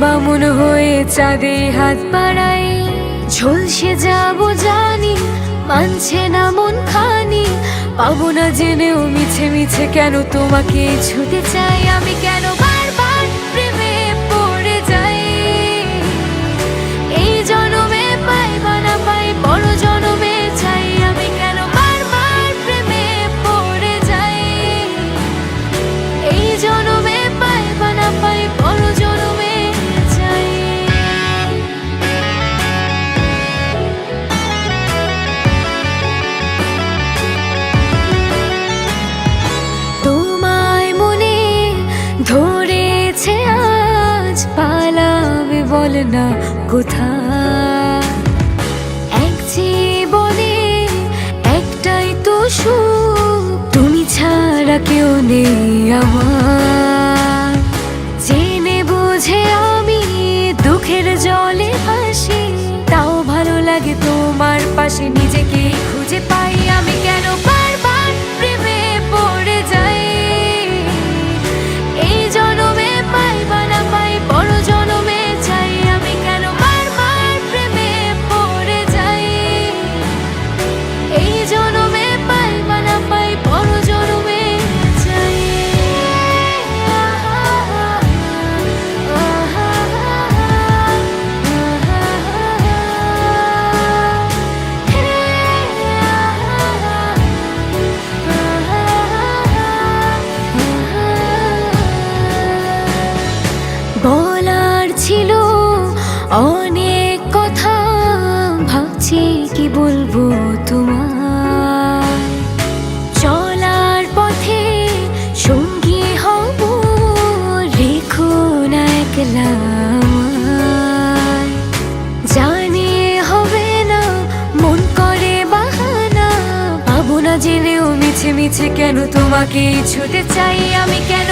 বামুন হয়ে চাঁদে হাত বাড়াই। ঝলসে যাব জানি, মানছে না মন খানি। পাবো না জেনেও মিছে মিছে কেন তোমাকে ছুটে চাই? আমি কেন ধরেছে আজ পালাবে বল না কোথায়? এক জীবনে একটাই তো সুখ, তুমি ছাড়া কেউ নেই আমার। জেনে বুঝে আমি দুঃখের জলে ভাসি তাও ভালো লাগে তোমার অনেক কথা ভাবছি, কি বলব তোমার চলার পথে সঙ্গী হব, রেখো না একলা হবে না, মন করে পাবো না জেনেও মিছে মিছে কেন তোমাকে ছুতে চাই আমি কেন?